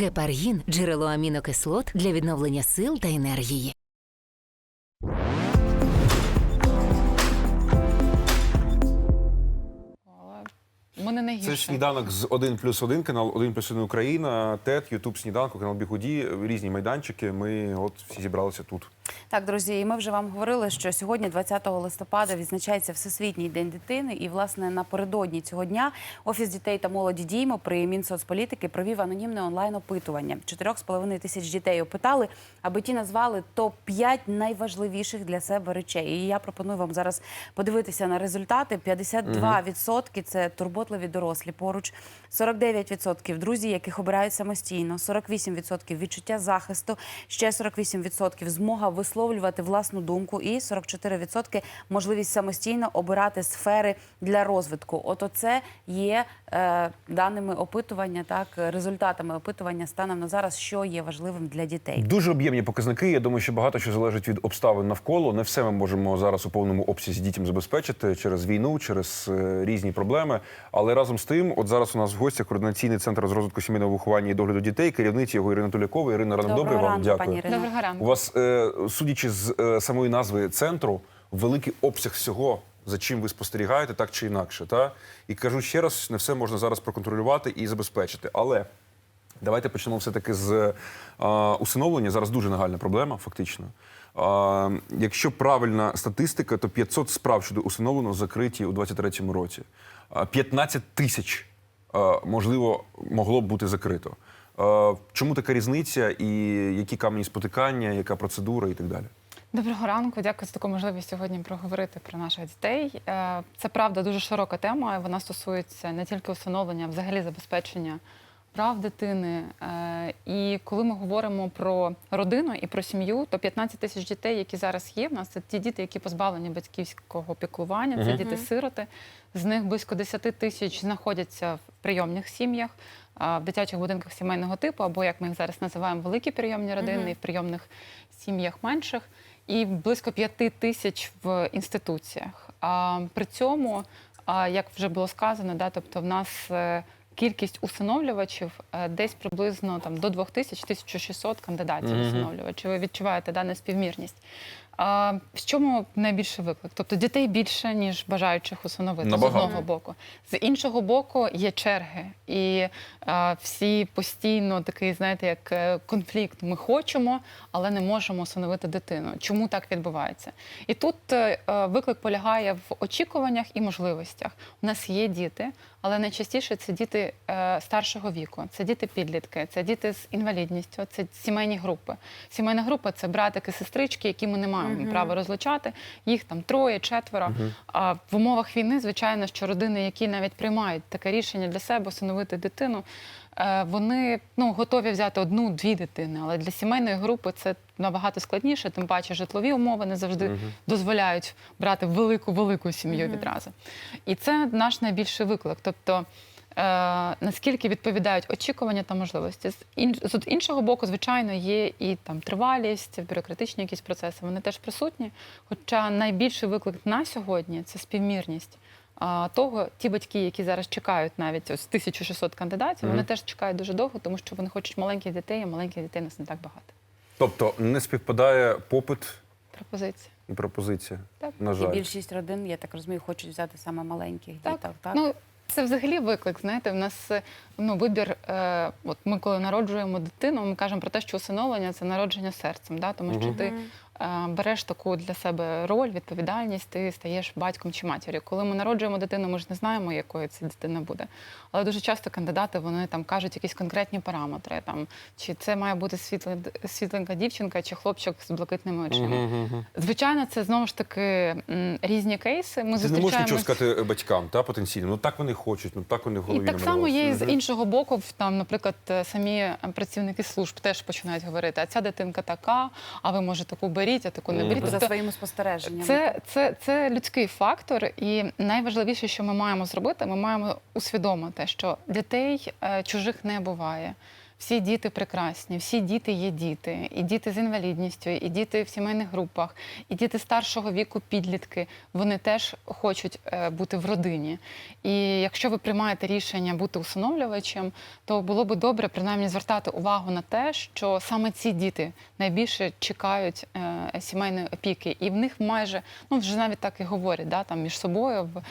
Гепаргін джерело амінокислот для відновлення сил та енергії. Мене не Це сніданок з 1 плюс 1, канал 1 плюс 1 Україна, ТЕТ, Ютуб сніданку, канал Бігуді, різні майданчики. Ми от всі зібралися тут. Так, друзі, і ми вже вам говорили, що сьогодні, 20 листопада, відзначається Всесвітній день дитини. І, власне, напередодні цього дня Офіс дітей та молоді діймо при Мінсоцполітики провів анонімне онлайн-опитування. 4,5 тисяч дітей опитали, аби ті назвали топ-5 найважливіших для себе речей. І я пропоную вам зараз подивитися на результати. 52% – це турботливі дорослі поруч, 49% – друзі, яких обирають самостійно, 48% – відчуття захисту, ще 48% – змога висловлювати власну думку і 44% – можливість самостійно обирати сфери для розвитку. От оце є е, даними опитування, так результатами опитування станом на зараз, що є важливим для дітей. Дуже об'ємні показники. Я думаю, що багато що залежить від обставин навколо. Не все ми можемо зараз у повному обсязі дітям забезпечити через війну, через е, різні проблеми. Але разом з тим, от зараз у нас в гостях координаційний центр з розвитку сімейного виховання і догляду дітей, керівниця його Ірина Тулякова. Ірина, ранок добрий вам. Дякую. пані Ірино. Доброго ранку. У вас, е, судячи з е, самої назви центру, великий обсяг всього, за чим ви спостерігаєте, так чи інакше. Та? І кажу ще раз, не все можна зараз проконтролювати і забезпечити. Але давайте почнемо все-таки з е, усиновлення. Зараз дуже нагальна проблема, фактично. Е, якщо правильна статистика, то 500 справ щодо усиновлення закриті у 2023 році. Е, 15 тисяч, е, можливо, могло б бути закрито. Е, Чому така різниця і які камені спотикання, яка процедура і так далі? Доброго ранку, дякую за таку можливість сьогодні проговорити про наших дітей. Е, Це правда дуже широка тема. і Вона стосується не тільки усиновлення, а взагалі забезпечення прав дитини. Е, І коли ми говоримо про родину і про сім'ю, то 15 тисяч дітей, які зараз є, в нас це ті діти, які позбавлені батьківського піклування, це діти-сироти. З них близько 10 тисяч знаходяться в прийомних сім'ях, в дитячих будинках сімейного типу, або як ми їх зараз називаємо, великі прийомні родини, і в прийомних сім'ях менших, і близько 5 тисяч в інституціях. При цьому, як вже було сказано, да, тобто в нас е, кількість усиновлювачів е, десь приблизно там до 2000 1600 кандидатів Мгм. усиновлювачів. Ви відчуваєте да, неспівмірність. А, в чому найбільший виклик? Тобто дітей більше, ніж бажаючих усиновити Набагато. з одного боку. З іншого боку, є черги, і а, всі постійно такий, знаєте, як е, конфлікт. Ми хочемо, але не можемо усиновити дитину. Чому так відбувається? І тут е, е, виклик полягає в очікуваннях і можливостях. У нас є діти, але найчастіше це діти е, старшого віку, це діти підлітки, це діти з інвалідністю, це сімейні групи. Сімейна група це братики, сестрички, які ми не маємо права розлучати. Їх там троє, четверо. А в умовах війни, звичайно, що родини, які навіть приймають таке рішення для себе усиновити дитину, е, вони ну готові взяти одну-дві дитини. Але для сімейної групи це набагато складніше, тим паче житлові умови не завжди дозволяють брати велику велику сім'ю відразу. І це наш найбільший виклик. Тобто. Е, наскільки відповідають очікування та можливості з ін- з іншого боку, звичайно, є і там тривалість, бюрократичні якісь процеси. Вони теж присутні. Хоча найбільший виклик на сьогодні це співмірність. Того ті батьки, які зараз чекають навіть ось 1600 кандидатів, вони теж чекають дуже довго, тому що вони хочуть маленьких дітей, а маленьких дітей у нас не так багато. Тобто не співпадає попит Пропозиція. і пропозиція. Так. На І більшість родин, я так розумію, хочуть взяти саме маленьких Так. діток. Так? Ну, це взагалі виклик. Знаєте, в нас е, ну, вибір. Е, от ми коли народжуємо дитину, ми кажемо про те, що усиновлення це народження серцем, да? тому що ти береш таку для себе роль, відповідальність, ти стаєш батьком чи матір'ю. Коли ми народжуємо дитину, ми ж не знаємо, якою ця дитина буде. Але дуже часто кандидати вони там кажуть якісь конкретні параметри, там чи це має бути світла, світленька дівчинка, чи хлопчик з блакитними очима. Звичайно, це знову ж таки різні кейси. Ми Ти не можеш нічого сказати батькам, та потенційно. Ну так вони хочуть, ну так вони в і так само є і з іншого боку, там, наприклад, е, самі е, працівники служб теж починають говорити, а ця дитинка така, а ви може таку беріть, а таку не беріть. За Тобто своїми спостереженнями. це, це, це людський фактор, і найважливіше, що ми маємо зробити, ми маємо усвідомити, що дітей е, чужих не буває. Всі діти прекрасні, всі діти є діти, і діти з інвалідністю, і діти в сімейних групах, і діти старшого віку, підлітки. Вони теж хочуть е, бути в родині. І якщо ви приймаєте рішення бути усиновлювачем, то було би добре принаймні звертати увагу на те, що саме ці діти найбільше чекають е, сімейної опіки, і в них майже ну вже навіть так і говорять, да, там між собою в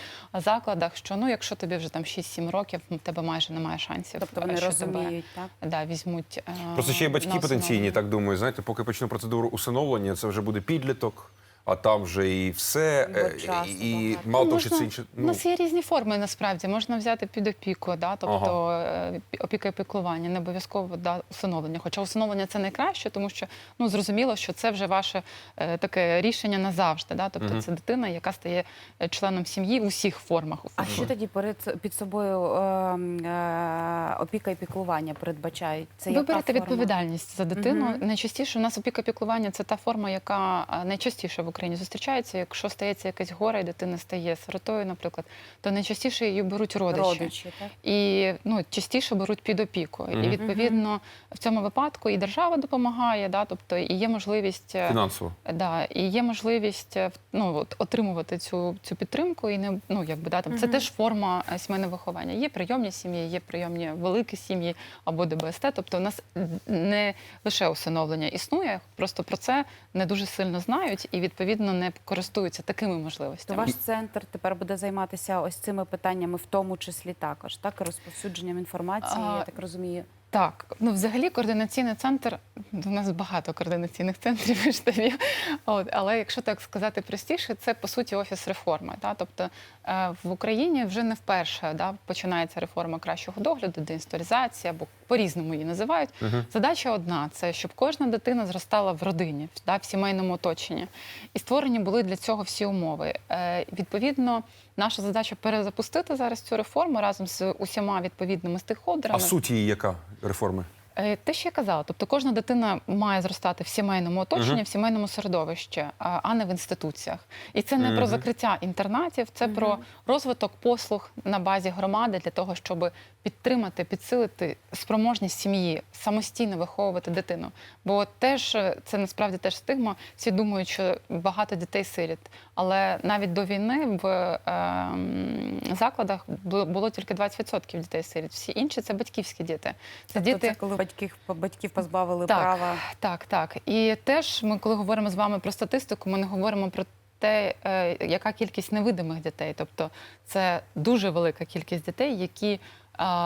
закладах, що ну якщо тобі вже там 6-7 років, в тебе майже немає шансів. Тобто е, вони що тебе, так? да, візьмуть. е, Просто ще й батьки потенційні, так думаю. Знаєте, поки почну процедуру усиновлення, це вже буде підліток, а там вже і все. Бо е, часу І багато. мало Ну, того, що можна- це інше. У нас є різні форми насправді. Можна взяти під опіку, да? тобто е, опіка і піклування, не обов'язково да, усиновлення. Хоча усиновлення це найкраще, тому що ну, зрозуміло, що це вже ваше е, таке рішення назавжди. Да? Тобто Мгм. це дитина, яка стає е, членом сім'ї у всіх формах. А що тоді перед під собою е, е, опіка і піклування передбачають? Це Ви яка берете форма? відповідальність за дитину. Мгм. Найчастіше у нас опіка піклування це та форма, яка а, найчастіше в Україні зустрічається. Якщо стається якесь горе, і дитина стає сиротою, наприклад, то найчастіше її беруть родичі. Родичі, так? І ну, частіше беруть під опіку. Мгм. І відповідно в цьому випадку і держава допомагає, да, тобто і є можливість. е, Фінансово. Да, і є можливість е, ну, от, отримувати цю, цю підтримку, і не ну якби да, там це теж форма е, сімейного виховання. Є прийомні сім'ї, є прийомні великі сім'ї або ДБСТ. Тобто, у нас не лише усиновлення існує, просто про це не дуже сильно знають і відповідно не користуються такими То можливостями. ваш центр тепер буде займатися ось цими питаннями, в тому числі також, так розповсюдженням інформації, А, я так розумію. Так, ну взагалі координаційний центр. У нас багато координаційних центрів штабів. От, але якщо так сказати простіше, це по суті офіс реформи. Да? Тобто е, в Україні вже не вперше да, починається реформа кращого догляду, деінституалізація, або по-різному її називають. Мгм. Задача одна: це щоб кожна дитина зростала в родині, да, в сімейному оточенні. І створені були для цього всі умови. Е, відповідно, наша задача перезапустити зараз цю реформу разом з усіма відповідними стейкхолдерами. А суть її яка реформи? Е, Те, що я казала, тобто кожна дитина має зростати в сімейному оточенні, Мгм. в сімейному середовищі, а а не в інституціях. І це не про закриття інтернатів, це про розвиток послуг на базі громади для того, щоб підтримати, підсилити спроможність сім'ї самостійно виховувати дитину. Бо теж е, це насправді теж стигма. Всі думають, що багато дітей сиріт. Але навіть до війни в е, закладах було, тільки 20% дітей сиріт. Всі інші це батьківські діти. Це Тобто діти. це коли батьків, батьків позбавили Так. права. Так, так. І теж ми, коли говоримо з вами про статистику, ми не говоримо про те, е, яка кількість невидимих дітей. Тобто це дуже велика кількість дітей, які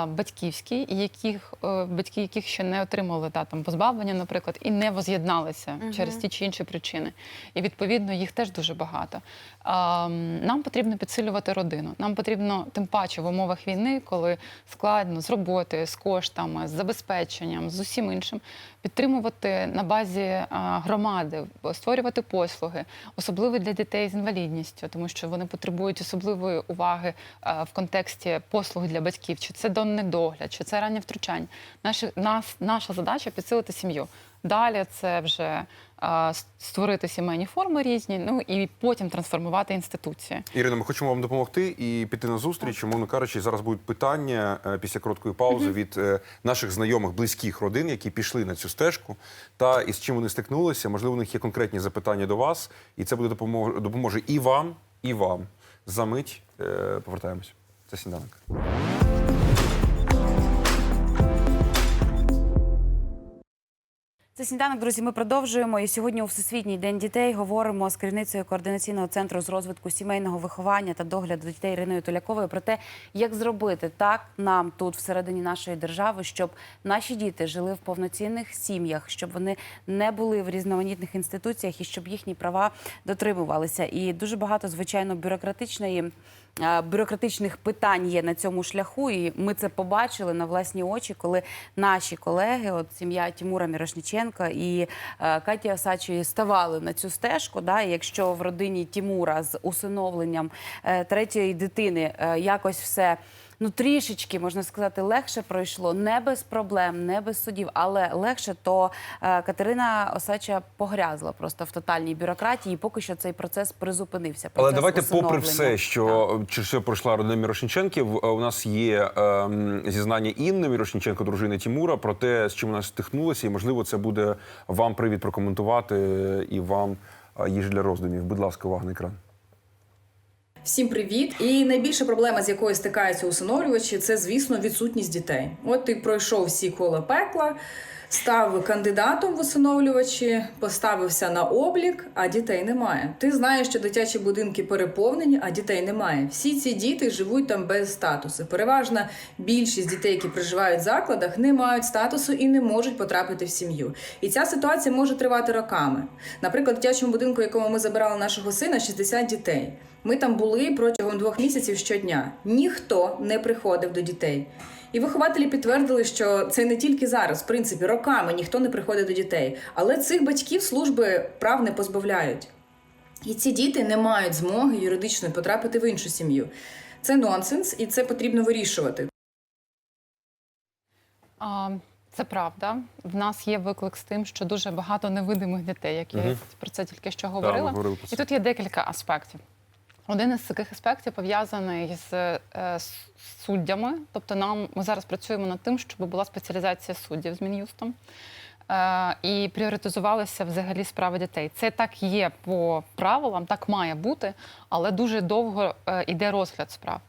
батьківські, яких е, батьки, яких ще не отримали да, там позбавлення, наприклад, і не воз'єдналися Мгм. через ті чи інші причини. І відповідно їх теж дуже багато. Нам потрібно підсилювати родину. Нам потрібно, тим паче в умовах війни, коли складно з роботою, з коштами, з забезпеченням, з усім іншим, підтримувати на базі громади, створювати послуги, особливо для дітей з інвалідністю, тому що вони потребують особливої уваги в контексті послуг для батьків, чи це донний догляд, чи це раннє втручання. Наші, нас, наша задача підсилити сім'ю. Далі це вже а, створити сімейні форми різні, ну і потім трансформувати інституції. Ірина, ми хочемо вам допомогти і піти на зустріч. Умовно кажучи, зараз будуть питання е, після короткої паузи від е, наших знайомих, близьких родин, які пішли на цю стежку, та із чим вони стикнулися. Можливо, у них є конкретні запитання до вас, і це буде допоможе, допоможе і вам, і вам. За мить е, повертаємось. Це сніданок. Це сніданок, друзі. Ми продовжуємо. І сьогодні у Всесвітній день дітей говоримо з керівницею координаційного центру з розвитку сімейного виховання та догляду дітей Іриною Туляковою про те, як зробити так нам тут всередині нашої держави, щоб наші діти жили в повноцінних сім'ях, щоб вони не були в різноманітних інституціях і щоб їхні права дотримувалися. І дуже багато звичайно бюрократичної. Е, Бюрократичних питань є на цьому шляху, і ми це побачили на власні очі, коли наші колеги, от сім'я Тимура Мірошниченка і е, Каті Осадчої ставали на цю стежку. Да, якщо в родині Тимура з усиновленням е, третьої дитини якось все ну трішечки можна сказати легше пройшло, не без проблем, не без судів, але легше, то е, Катерина Осача погрязла просто в тотальній бюрократії. і Поки що цей процес призупинився. Але давайте, попри все, що через що пройшла родина Мірошниченків, е, у нас є ем, зізнання Інни Мірошниченко, дружини Тімура, про те, з чим вона стихнулася, і можливо, це буде вам привід прокоментувати е, і вам е, їж для роздумів. Будь ласка, увага на екран. Всім привіт! І найбільша проблема, з якою стикаються усиновлювачі, це, звісно, відсутність дітей. От ти пройшов всі кола пекла, став кандидатом в усиновлювачі, поставився на облік, а дітей немає. Ти знаєш, що дитячі будинки переповнені, а дітей немає. Всі ці діти живуть там без статусу. Переважна більшість дітей, які проживають в закладах, не мають статусу і не можуть потрапити в сім'ю. І ця ситуація може тривати роками. Наприклад, в дитячому будинку, якому ми забирали нашого сина, 60 дітей. Ми там були протягом двох місяців щодня. Ніхто не приходив до дітей. І вихователі підтвердили, що це не тільки зараз, в принципі, роками ніхто не приходить до дітей. Але цих батьків служби прав не позбавляють. І ці діти не мають змоги юридично потрапити в іншу сім'ю. Це нонсенс, і це потрібно вирішувати. А, Це правда. В нас є виклик з тим, що дуже багато невидимих дітей, як я про це тільки що говорила. про І тут є декілька аспектів. Один із таких аспектів пов'язаний з е, суддями. Тобто, нам ми зараз працюємо над тим, щоб була спеціалізація суддів з мін'юстом. Е, і пріоритизувалися взагалі справи дітей. Це так є по правилам, так має бути, але дуже довго е, йде розгляд справ.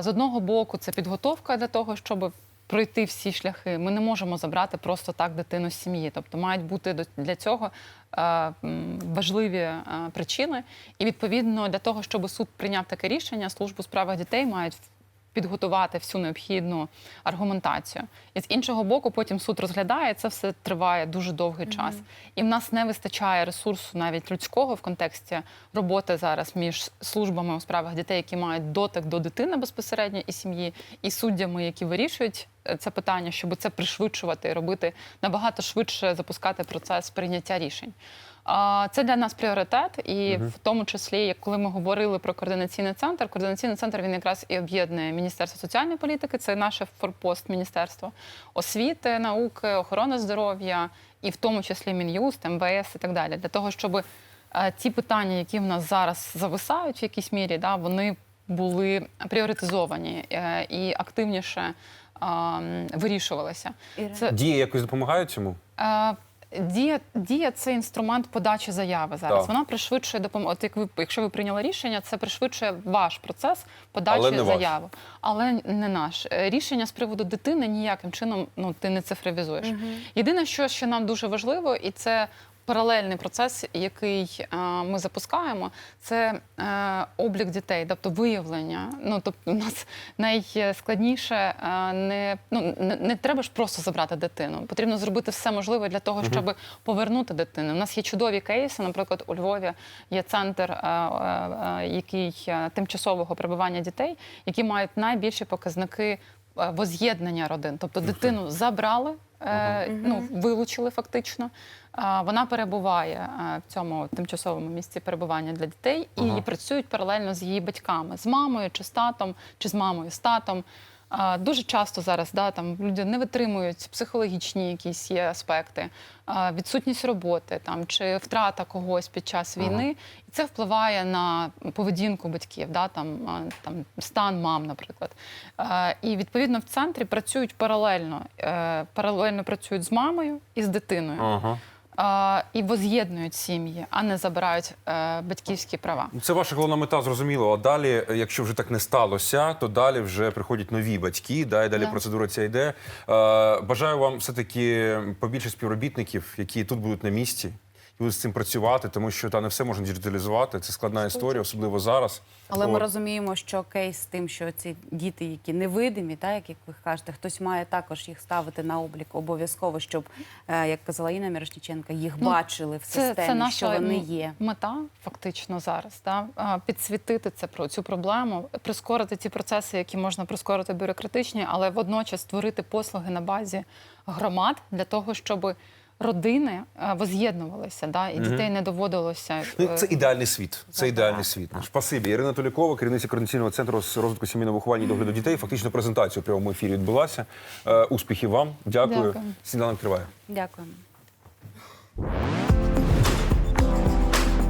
З одного боку, це підготовка для того, щоб пройти всі шляхи. Ми не можемо забрати просто так дитину з сім'ї. Тобто мають бути для цього е, важливі е, причини. І відповідно для того, щоб суд прийняв таке рішення, службу справах дітей мають підготувати всю необхідну аргументацію. І з іншого боку, потім суд розглядає, це все триває дуже довгий час. І в нас не вистачає ресурсу навіть людського в контексті роботи зараз між службами у справах дітей, які мають дотик до дитини безпосередньо і сім'ї, і суддями, які вирішують це питання, щоб це пришвидшувати і робити набагато швидше запускати процес прийняття рішень. Це для нас пріоритет, і в тому числі, як коли ми говорили про координаційний центр, координаційний центр він якраз і об'єднує Міністерство соціальної політики, це наше форпост міністерство освіти, науки, охорони здоров'я, і в тому числі Мін'юст, МВС і так далі, для того, щоб е, ті питання, які в нас зараз зависають в якійсь мірі, да, вони були пріоритизовані е, і активніше а, м, вирішувалися. Це Дії якось допомагають цьому? Е, Дія, дія це інструмент подачі заяви зараз. Так. Вона пришвидшує допомогу. От як ви, якщо ви прийняли рішення, це пришвидшує ваш процес подачі Але не ваш. заяви, але не наш. Е, Рішення з приводу дитини ніяким чином ну ти не цифровізуєш. Єдине, що ще нам дуже важливо, і це. Паралельний процес, який е, ми запускаємо, це е, облік дітей, тобто виявлення. Ну тобто, у нас найскладніше е, не ну не, не треба ж просто забрати дитину. Потрібно зробити все можливе для того, щоб повернути дитину. У нас є чудові кейси. Наприклад, у Львові є центр, який тимчасового перебування дітей, які мають найбільші показники воз'єднання родин. Тобто дитину забрали, е, ну вилучили фактично. Вона перебуває е, в цьому тимчасовому місці перебування для дітей і працюють паралельно з її батьками, з мамою чи з татом, чи з мамою з татом. А, Дуже часто зараз да, там люди не витримують психологічні якісь є аспекти, а, відсутність роботи там чи втрата когось під час війни, і це впливає на поведінку батьків, да, там, там стан мам, наприклад. А, І відповідно в центрі працюють паралельно, е, паралельно працюють з мамою і з дитиною. Ага. І воз'єднують сім'ї, а не забирають е, батьківські права. Це ваша головна мета, зрозуміло. А далі, якщо вже так не сталося, то далі вже приходять нові батьки, да, і далі Да. процедура ця йде. Е, бажаю вам все-таки побільше співробітників, які тут будуть на місці. І будуть з цим працювати, тому що та не все можна діджиталізувати. Це складна історія, особливо зараз. Але ми розуміємо, що кейс з тим, що ці діти, які невидимі, так як ви кажете, хтось має також їх ставити на облік обов'язково, щоб, е, як казала Інна Мірошниченка, їх Ну, бачили в Це, системі, це наша що вони є. мета фактично зараз. Да? А, Підсвітити це про цю проблему, прискорити ті процеси, які можна прискорити бюрократичні, але водночас створити послуги на базі громад для того, щоб родини е, воз'єднувалися, да, і дітей не доводилося. Ну, е, це ідеальний світ. Це Так, ідеальний так, світ. Спасибі. Ірина Толікова, керівниця координаційного центру з розвитку сімейного виховання і догляду дітей. Фактично презентація у прямому ефірі відбулася. Е, успіхів вам. Дякую. Дякую. Сніданок триває. Дякуємо.